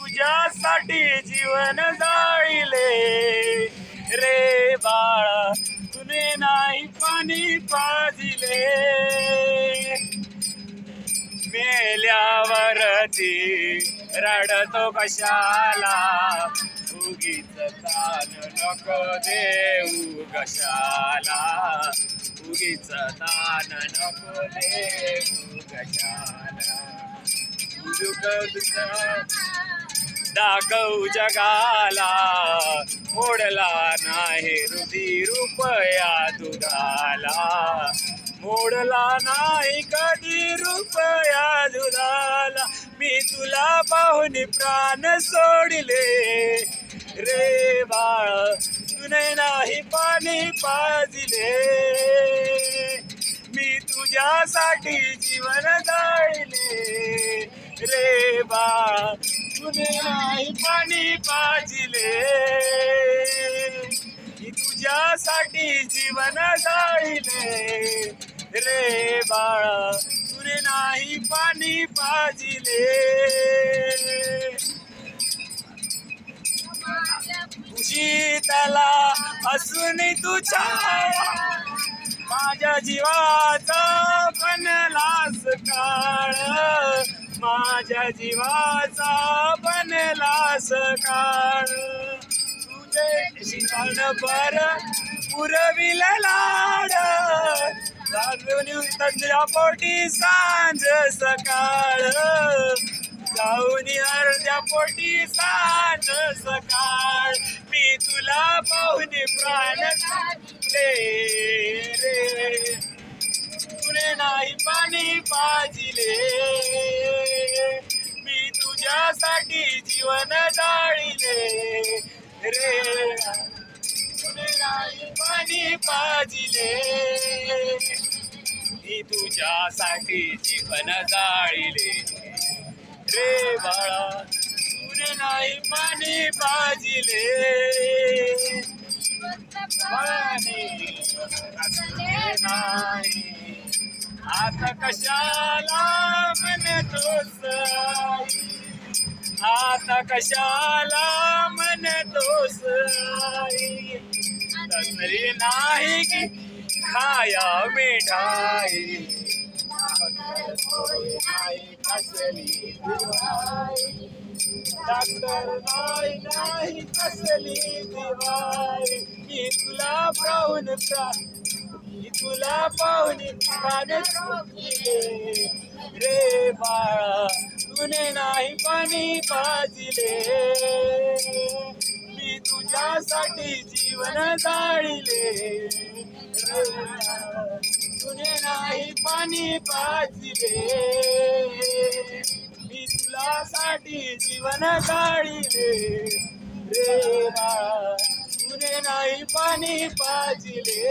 तुझ्यासाठी जीवन जाळीले. रे बाळा तुने नाही पाणी पाजिले. मेल्यावरती रडतो कशाला? उगीच तान नको देऊ कशाला? उगीच तान नको देऊ कशाला? दुःख दुःख. दाखवू जगाला. मोडला नाही हृदी रुपया दुधाला. मोडला नाही कधी रुपया दुधाला. मी तुला पाहून प्राण सोडले. रे बाळ तुने नाही पाणी पाजले. मी तुझ्यासाठी जीवन जाळले रे बाळ तुझे नाही पाणी पाजिले. तुझ्यासाठी जीवन जाळले रे बाळा तुने नाही पाणी पाजिले. जीतला असून तुझ्या माझ्या जीवाचा बनलास काळ. माझ्या जीवाचा बनला सकाळ तुझे शिकण पर पुरविल लाड. लागून तंद्रा पोटी सांज सकाळ. जाऊन अर्ध्या पोटी सांज सकाळ. मी तुला पाहून प्राण रे. तुले नाही पाणी पाजिले. तुझ्यासाठी जीवन जाळीले रे. नाही पाणी पाजिले. मी तुझ्यासाठी जीवन जाळीले. रे बाळा तुने नाही पाणी पाजिले. नाही. आता कशाला म्हणतोस? आता कशाला मन म्हणतोस आई? तसली नाही की खाया मिठाई नाही कसली दिवाई. डॉक्टर नाही नाही कसली दिवाई मी तुला पाहून प्रा तुला पाहून रे बाळा तुने नाही पाणी पाजिले. मी तुझ्यासाठी जीवन जाळीले. तुने नाही पाणी पाजिले. मी तुलासाठी जीवन जाळीले. रे तुने नाही पाणी पाजिले.